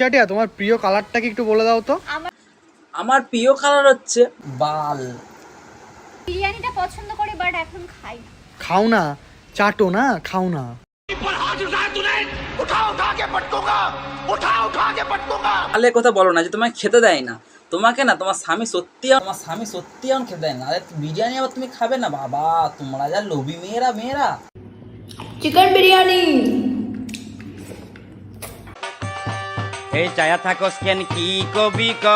আচ্ছা টিয়া তোমার প্রিয় কালারটা কি একটু বলে দাও তো। আমার আমার প্রিয় কালার হচ্ছে বাল। বিরিয়ানিটা পছন্দ করি বাট এখন খাই খাও না চাটো না খাও না। বালের কথা বলো না যে তোমায় খেতে দেয় না। তোমাকে না তোমার স্বামী সত্যি তোমার স্বামী সত্যি আমার খেতে দেয় না। আরে বিরিয়ানি আবার তুমি খাবে না? বাবা তোমরা যা লোভী মেয়েরা মেয়েরা। চিকেন বিরিয়ানি। এই চায়া থাকস কেন কি কবি ক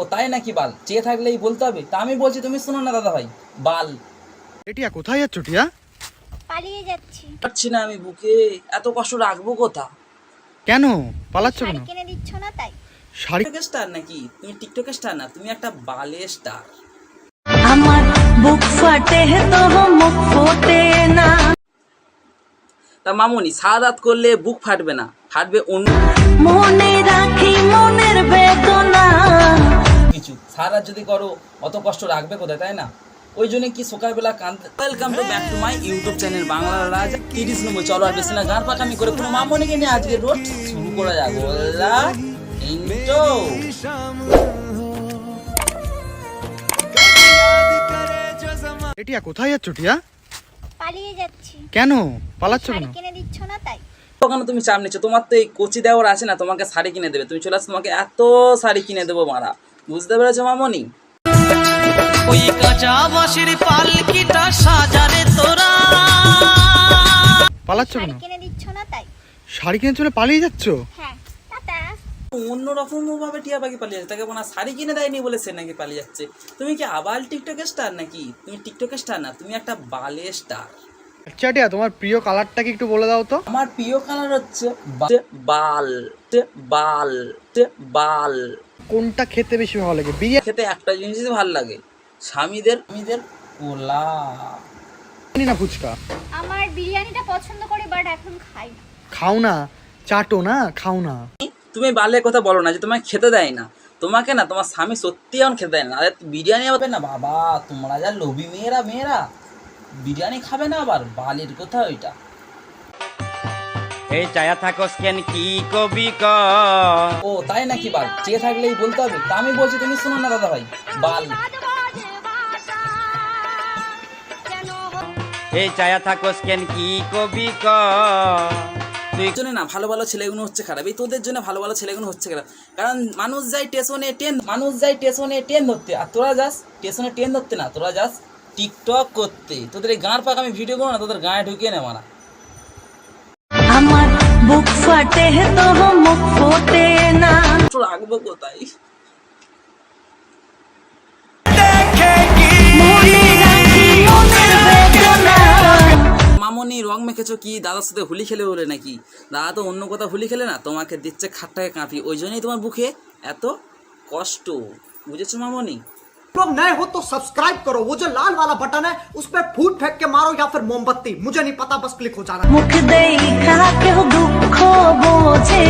ও তাই নাকি বাল? চেয়ে থাকলেই বলতে হবে। তা আমি বলছি তুমি শোনো না দাদা ভাই বাল। এ টিয়া কোথায় যাচ্ছ টিয়া? পালিয়ে যাচ্ছি। পারছি না আমি বুকে। এত কষ্ট রাখব কোথা? কেন? পালাচ্ছ কেন শাড়ি কিনে? দিচ্ছ না তাই? শাড়ি স্টার নাকি? তুমি টিকটকের স্টার না তুমি একটা বালের স্টার আমার বুক ফাটে তো মুখ ফোটে না। তা মামুনি সারা রাত করলে বুক ফাটবে না। ফাটবে অন্য মনে রাখি মনের বেদনা। কিছু। সারা যদি করো অত কষ্ট রাখবে কোথায় তাই না? ওই জন্য কি সকালবেলা কান্দতে welcome to back to my YouTube channel Bangla Raj তিরিশ নম্বর। চলো আর বেশি না গান পাকামি করে কোনো মামনিকে নিয়ে আজকে রোড শুরু করা যাক। বললা ইন্টো এ কোথায় যাচ্ছ টিয়া? পালিয়ে যাচ্ছি। কেন? পালাচ্ছ কেন? কিনে দিচ্ছ না তাই? ওখানে তুমি চাপ নিচ্ছ? তোমার তো এই কোচি দেওয়ার আছে না তোমাকে শাড়ি কিনে দেবে। তুমি চলে আসো তোমাকে এত শাড়ি কিনে দেবো মারা। বুঝতে পেরেছ মামনি? ওই কাঁচা বাঁশের পালকিটা সাজারে তোরা। পালাচ্ছ কেন? কিনে দিচ্ছ না তাই। শাড়ি কিনে চলে পালিয়ে যাচ্ছ? হ্যাঁ টাটা। ভাবে টিয়া পাখি পালিয়ে যাচ্ছে। তাকে মনে শাড়ি কিনে দেয়নি বলে সে নাকি পালিয়ে যাচ্ছে। তুমি কি আবার টিকটকের স্টার নাকি? তুমি টিকটকের স্টার না তুমি একটা বালের স্টার আচ্ছা টিয়া তোমার প্রিয় কালারটা কি একটু বলে দাও তো। আমার প্রিয় কালার হচ্ছে বাল বাল বাল কোনটা খেতে বেশি ভালো লাগে? বিরিয়ানি? খেতে একটা জিনিসই ভালো লাগে স্বামীদের স্বামীদের কোলা না ফুচকা? আমার বিরিয়ানিটা পছন্দ করি বাট এখন খাই না। খাও না? চাটো না? খাও না? তুমি বালের কথা বলো না যে তোমায় খেতে দেয় না। তোমাকে না তোমার স্বামী সত্যি এখন খেতে দেয় না। আরে বিরিয়ানি হবে না বাবা তোমরা যা লোভী মেয়েরা মেয়েরা। বিরিয়ানি খাবে না আবার? বালের কথা ওইটা। এই চায়া থাকস কেন? কি কবি ক ও তাই নাকি বাল? চেয়ে থাকলেই বলতে হবে। তা আমি বলছি তুমি শোনো না দাদা ভাই বাল। এই চায়া থাকস কেন? কি কবি ক তুই এই জন্য না ভালো ভালো ছেলেগুলো হচ্ছে খারাপ। এই তোদের জন্য ভালো ভালো ছেলেগুলো হচ্ছে খারাপ। কারণ মানুষ যায় স্টেশনে ট্রেন মানুষ যায় স্টেশনে ট্রেন ধরতে। আর তোরা যাস স্টেশনে ট্রেন ধরতে না তোরা যাস। টিকটক করতে। তোদের এই গাঁর পাক আমি ভিডিও করো না তোদের গায়ে ঢুকিয়ে নে। মারা আমার বুক ফাটে তো মুখ ফোটে না। রাখব কোথায়? মনে মামনি রং মেখেছো কি? দাদার সাথে হুলি খেলে বলে নাকি? দাদা তো অন্য কথা হুলি খেলে না? তোমাকে দিচ্ছে খাটটাকে কাঁপি। ওই জন্যই তোমার বুকে এত কষ্ট। বুঝেছ মামনি? लोग नए हो तो सब्सक्राइब करो वो जो लाल वाला बटन है उस पर फूट फेंक के मारो या फिर मोमबत्ती मुझे नहीं पता बस क्लिक हो जाना মুখ দেখা কেউ দুঃখ বোঝে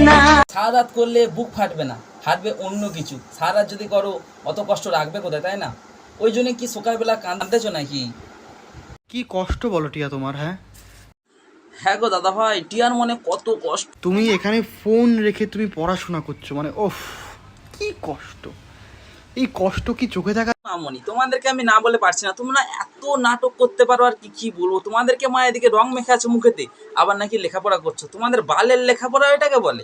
না সারা রাত করলে বুক ফাটবে না ফাটবে অন্য কিছু সারা রাত যদি করো অত কষ্ট রাখবে কোথায় তাই না ওই জন্য কি সকালবেলা কাঁদতেছো নাকি কি কষ্ট বলো টিয়া তোমার হ্যাঁ হ্যাঁ গো দাদা ভাই টিয়ার মনে কত কষ্ট তুমি এখানে ফোন রেখে তুমি পড়াশোনা করছো মানে ওফ কি কষ্ট এই কষ্ট কি চোখে দেখা মামনি, তোমাদেরকে আমি না বলে পারছি না। তোমরা এত নাটক করতে পারো আর কি কি বলব? তোমাদেরকে মা এদিকে রং মেখে আছে মুখেতে, আবার নাকি লেখাপড়া করছ। তোমাদের বালের লেখাপড়া এটাকে বলে।